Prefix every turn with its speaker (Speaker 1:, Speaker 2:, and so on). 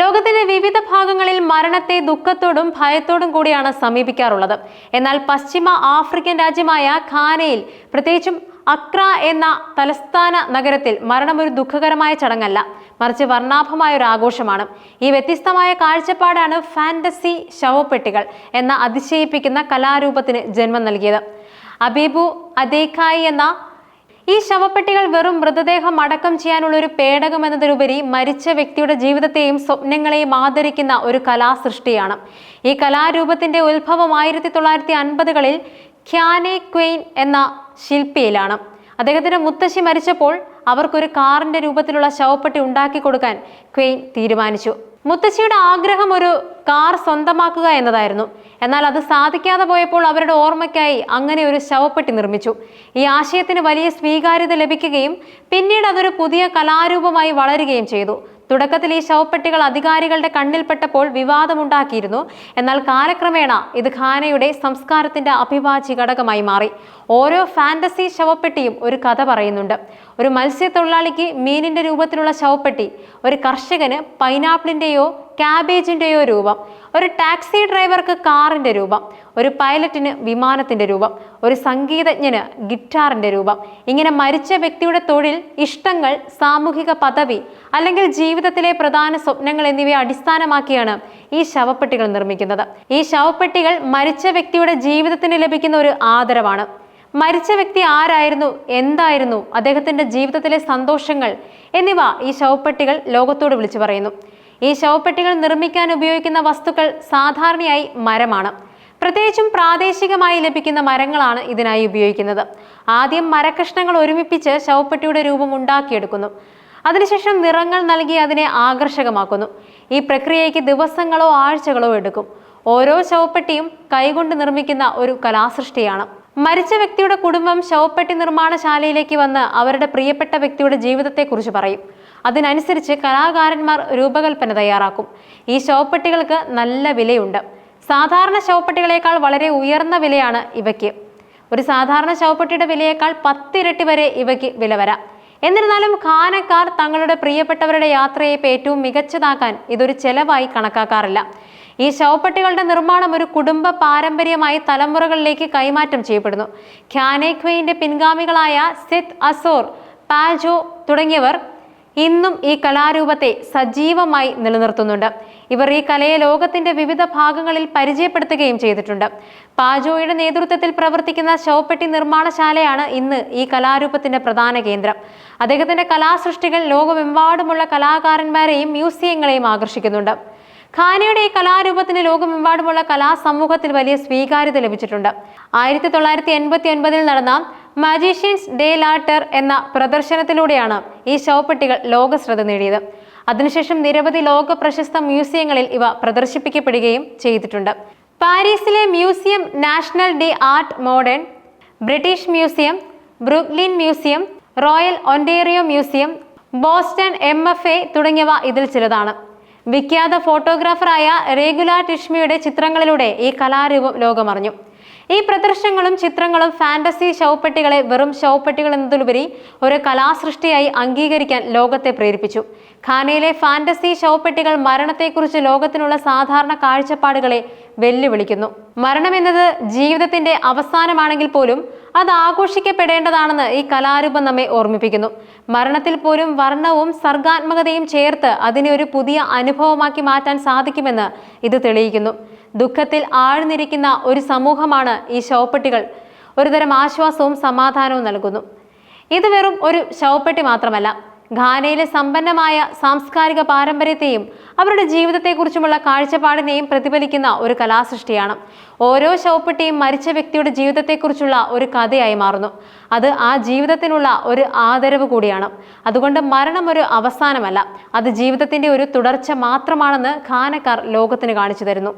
Speaker 1: ലോകത്തിന്റെ വിവിധ ഭാഗങ്ങളിൽ മരണത്തെ ദുഃഖത്തോടും ഭയത്തോടും കൂടിയാണ് സമീപിക്കാറുള്ളത്. എന്നാൽ പശ്ചിമ ആഫ്രിക്കൻ രാജ്യമായ ഖാനയിൽ പ്രത്യേകിച്ചും അക്ര എന്ന തലസ്ഥാന നഗരത്തിൽ മരണം ഒരു ദുഃഖകരമായ ചടങ്ങല്ല. മറിച്ച് വർണാഭമായ ഒരു ആഘോഷമാണ്. ഈ വ്യത്യസ്തമായ കാഴ്ചപ്പാടാണ് ഫാന്റസി ശവപ്പെട്ടികൾ എന്ന അതിശയിപ്പിക്കുന്ന കലാരൂപത്തിന് ജന്മം നൽകിയത്. അബീബു അദേഖായി എന്ന ഈ ശവപ്പെട്ടികൾ വെറും മൃതദേഹം അടക്കം ചെയ്യാനുള്ള ഒരു പേടകം എന്നതിലുപരി മരിച്ച വ്യക്തിയുടെ ജീവിതത്തെയും സ്വപ്നങ്ങളെയും ആദരിക്കുന്ന ഒരു കലാസൃഷ്ടിയാണ്. ഈ കലാരൂപത്തിന്റെ ഉത്ഭവം ആയിരത്തി തൊള്ളായിരത്തി അൻപതുകളിൽ ഖ്യാനെ ക്വെയിൻ എന്ന ശില്പിയിലാണ്. അദ്ദേഹത്തിന്റെ മുത്തശ്ശി മരിച്ചപ്പോൾ അവർക്കൊരു കാറിന്റെ രൂപത്തിലുള്ള ശവപ്പെട്ടി ഉണ്ടാക്കി കൊടുക്കാൻ ക്വെയിൻ തീരുമാനിച്ചു. മുത്തശ്ശിയുടെ ആഗ്രഹം ഒരു കാർ സ്വന്തമാക്കുക എന്നതായിരുന്നു. എന്നാൽ അത് സാധിക്കാതെ പോയപ്പോൾ അവരുടെ ഓർമ്മയ്ക്കായി അങ്ങനെ ഒരു ശവപ്പെട്ടി നിർമ്മിച്ചു. ഈ ആശയത്തിന് വലിയ സ്വീകാര്യത ലഭിക്കുകയും പിന്നീട് അതൊരു പുതിയ കലാരൂപമായി വളരുകയും ചെയ്തു. തുടക്കത്തിൽ ഈ ശവപ്പെട്ടികൾ അധികാരികളുടെ കണ്ണിൽപ്പെട്ടപ്പോൾ വിവാദമുണ്ടാക്കിയിരുന്നു. എന്നാൽ കാലക്രമേണ ഇത് ഖാനയുടെ സംസ്കാരത്തിന്റെ അഭിവാജ്യ ഘടകമായി മാറി. ഓരോ ഫാന്റസി ശവപ്പെട്ടിയും ഒരു കഥ പറയുന്നുണ്ട്. ഒരു മത്സ്യത്തൊഴിലാളിക്ക് മീനിന്റെ രൂപത്തിലുള്ള ശവപ്പെട്ടി ഒരു കർഷകന് പൈനാപ്പിളിന്റെയോ ക്യാബേജിന്റെയോ രൂപം ഒരു ടാക്സി ഡ്രൈവർക്ക് കാറിന്റെ രൂപം ഒരു പൈലറ്റിന് വിമാനത്തിന്റെ രൂപം ഒരു സംഗീതജ്ഞന് ഗിറ്റാറിന്റെ രൂപം. ഇങ്ങനെ മരിച്ച വ്യക്തിയുടെ തൊഴിൽ ഇഷ്ടങ്ങൾ സാമൂഹിക പദവി അല്ലെങ്കിൽ ജീവിതത്തിലെ പ്രധാന സ്വപ്നങ്ങൾ എന്നിവയെ അടിസ്ഥാനമാക്കിയാണ് ഈ ശവപ്പെട്ടികൾ നിർമ്മിക്കുന്നത്. ഈ ശവപ്പെട്ടികൾ മരിച്ച വ്യക്തിയുടെ ജീവിതത്തിന് ലഭിക്കുന്ന ഒരു ആദരവാണ്. മരിച്ച വ്യക്തി ആരായിരുന്നു എന്തായിരുന്നു അദ്ദേഹത്തിന്റെ ജീവിതത്തിലെ സന്തോഷങ്ങൾ എന്നിവ ഈ ശവപ്പെട്ടികൾ ലോകത്തോട് വിളിച്ചു പറയുന്നു. ഈ ശവപ്പെട്ടികൾ നിർമ്മിക്കാൻ ഉപയോഗിക്കുന്ന വസ്തുക്കൾ സാധാരണയായി മരമാണ്. പ്രത്യേകിച്ചും പ്രാദേശികമായി ലഭിക്കുന്ന മരങ്ങളാണ് ഇതിനായി ഉപയോഗിക്കുന്നത്. ആദ്യം മരക്കഷ്ണങ്ങൾ ഒരുമിപ്പിച്ച് ശവപ്പെട്ടിയുടെ രൂപം ഉണ്ടാക്കിയെടുക്കുന്നു. അതിനുശേഷം നിറങ്ങൾ നൽകി അതിനെ ആകർഷകമാക്കുന്നു. ഈ പ്രക്രിയയ്ക്ക് ദിവസങ്ങളോ ആഴ്ചകളോ എടുക്കും. ഓരോ ശവപ്പെട്ടിയും കൈകൊണ്ട് നിർമ്മിക്കുന്ന ഒരു കലാസൃഷ്ടിയാണ്. മരിച്ച വ്യക്തിയുടെ കുടുംബം ശവപ്പെട്ടി നിർമ്മാണശാലയിലേക്ക് വന്ന് അവരുടെ പ്രിയപ്പെട്ട വ്യക്തിയുടെ ജീവിതത്തെക്കുറിച്ച് പറയും. അതിനനുസരിച്ച് കലാകാരന്മാർ രൂപകൽപ്പന തയ്യാറാക്കും. ഈ ശവപ്പെട്ടികൾക്ക് നല്ല വിലയുണ്ട്. സാധാരണ ശവപ്പെട്ടികളേക്കാൾ വളരെ ഉയർന്ന വിലയാണ് ഇവയ്ക്ക്. ഒരു സാധാരണ ശവപ്പെട്ടിയുടെ വിലയേക്കാൾ പത്തിരട്ടി വരെ ഇവയ്ക്ക് വില വരാം. എന്നിരുന്നാലും ഖാനക്കാർ തങ്ങളുടെ പ്രിയപ്പെട്ടവരുടെ യാത്രയെ ഏറ്റവും മികച്ചതാക്കാൻ ഇതൊരു ചെലവായി കണക്കാക്കാറില്ല. ഈ ശവപ്പെട്ടികളുടെ നിർമ്മാണം ഒരു കുടുംബ പാരമ്പര്യമായി തലമുറകളിലേക്ക് കൈമാറ്റം ചെയ്യപ്പെടുന്നു. ഖ്യാനേഖ്വയിന്റെ പിൻഗാമികളായ സിത് അസോർ പാജോ തുടങ്ങിയവർ ഇന്നും ഈ കലാരൂപത്തെ സജീവമായി നിലനിർത്തുന്നുണ്ട്. ഇവർ ഈ കലയെ ലോകത്തിന്റെ വിവിധ ഭാഗങ്ങളിൽ പരിചയപ്പെടുത്തുകയും ചെയ്തിട്ടുണ്ട്. പാജോയുടെ നേതൃത്വത്തിൽ പ്രവർത്തിക്കുന്ന ശവപ്പെട്ടി നിർമ്മാണശാലയാണ് ഇന്ന് ഈ കലാരൂപത്തിന്റെ പ്രധാന കേന്ദ്രം. അദ്ദേഹത്തിന്റെ കലാസൃഷ്ടികൾ ലോകമെമ്പാടുമുള്ള കലാകാരന്മാരെയും മ്യൂസിയങ്ങളെയും ആകർഷിക്കുന്നുണ്ട്. ഖാനയുടെ ഈ കലാരൂപത്തിന് ലോകമെമ്പാടുമുള്ള കലാസമൂഹത്തിൽ വലിയ സ്വീകാര്യത ലഭിച്ചിട്ടുണ്ട്. ആയിരത്തി തൊള്ളായിരത്തി എൺപത്തി ഒൻപതിൽ നടന്ന മജീഷ്യൻസ് ഡേ ലാട്ടർ എന്ന പ്രദർശനത്തിലൂടെയാണ് ഈ ശവപ്പെട്ടികൾ ലോക ശ്രദ്ധ നേടിയത്. അതിനുശേഷം നിരവധി ലോക പ്രശസ്ത മ്യൂസിയങ്ങളിൽ ഇവ പ്രദർശിപ്പിക്കപ്പെടുകയും ചെയ്തിട്ടുണ്ട്. പാരീസിലെ museum national de art modern British museum Brooklyn museum royal Ontario museum Boston A തുടങ്ങിയവ ഇതിൽ ചിലതാണ്. വിഖ്യാത ഫോട്ടോഗ്രാഫറായ രേഗുല ടിഷ്മിയുടെ ചിത്രങ്ങളിലൂടെ ഈ കലാരൂപം ലോകമറിഞ്ഞു. ഈ പ്രദർശനങ്ങളും ചിത്രങ്ങളും ഫാന്റസി ശവപ്പെട്ടികളെ വെറും ശവപ്പെട്ടികൾ എന്നതിലുപരി ഒരു കലാസൃഷ്ടിയായി അംഗീകരിക്കാൻ ലോകത്തെ പ്രേരിപ്പിച്ചു. ഖാനയിലെ ഫാന്റസി ശവപ്പെട്ടികൾ മരണത്തെക്കുറിച്ച് ലോകത്തിനുള്ള സാധാരണ കാഴ്ചപ്പാടുകളെ വെല്ലുവിളിക്കുന്നു. മരണമെന്നത് ജീവിതത്തിന്റെ അവസാനമാണെങ്കിൽ പോലും അത് ആഘോഷിക്കപ്പെടേണ്ടതാണെന്ന് ഈ കലാരൂപം നമ്മെ ഓർമ്മിപ്പിക്കുന്നു. മരണത്തിൽ പോലും വർണവും സർഗാത്മകതയും ചേർത്ത് അതിനെ ഒരു പുതിയ അനുഭവമാക്കി മാറ്റാൻ സാധിക്കുമെന്ന് ഇത് തെളിയിക്കുന്നു. ദുഃഖത്തിൽ ആഴ്ന്നിരിക്കുന്ന ഒരു സമൂഹമാണ് ഈ ശവപ്പെട്ടികൾ. ഒരുതരം ആശ്വാസവും സമാധാനവും നൽകുന്നു. ഇത് വെറും ഒരു ശവപ്പെട്ടി മാത്രമല്ല ഘാനയിലെ സമ്പന്നമായ സാംസ്കാരിക പാരമ്പര്യത്തെയും അവരുടെ ജീവിതത്തെക്കുറിച്ചുമുള്ള കാഴ്ചപ്പാടിനെയും പ്രതിഫലിക്കുന്ന ഒരു കലാസൃഷ്ടിയാണ്. ഓരോ ശവപ്പെട്ടിയും മരിച്ച വ്യക്തിയുടെ ജീവിതത്തെക്കുറിച്ചുള്ള ഒരു കഥയായി മാറുന്നു. അത് ആ ജീവിതത്തിനുള്ള ഒരു ആദരവ് കൂടിയാണ്. അതുകൊണ്ട് മരണം ഒരു അവസാനമല്ല. അത് ജീവിതത്തിന്റെ ഒരു തുടർച്ച മാത്രമാണെന്ന് ഖാനക്കാർ ലോകത്തിന് കാണിച്ചു തരുന്നു.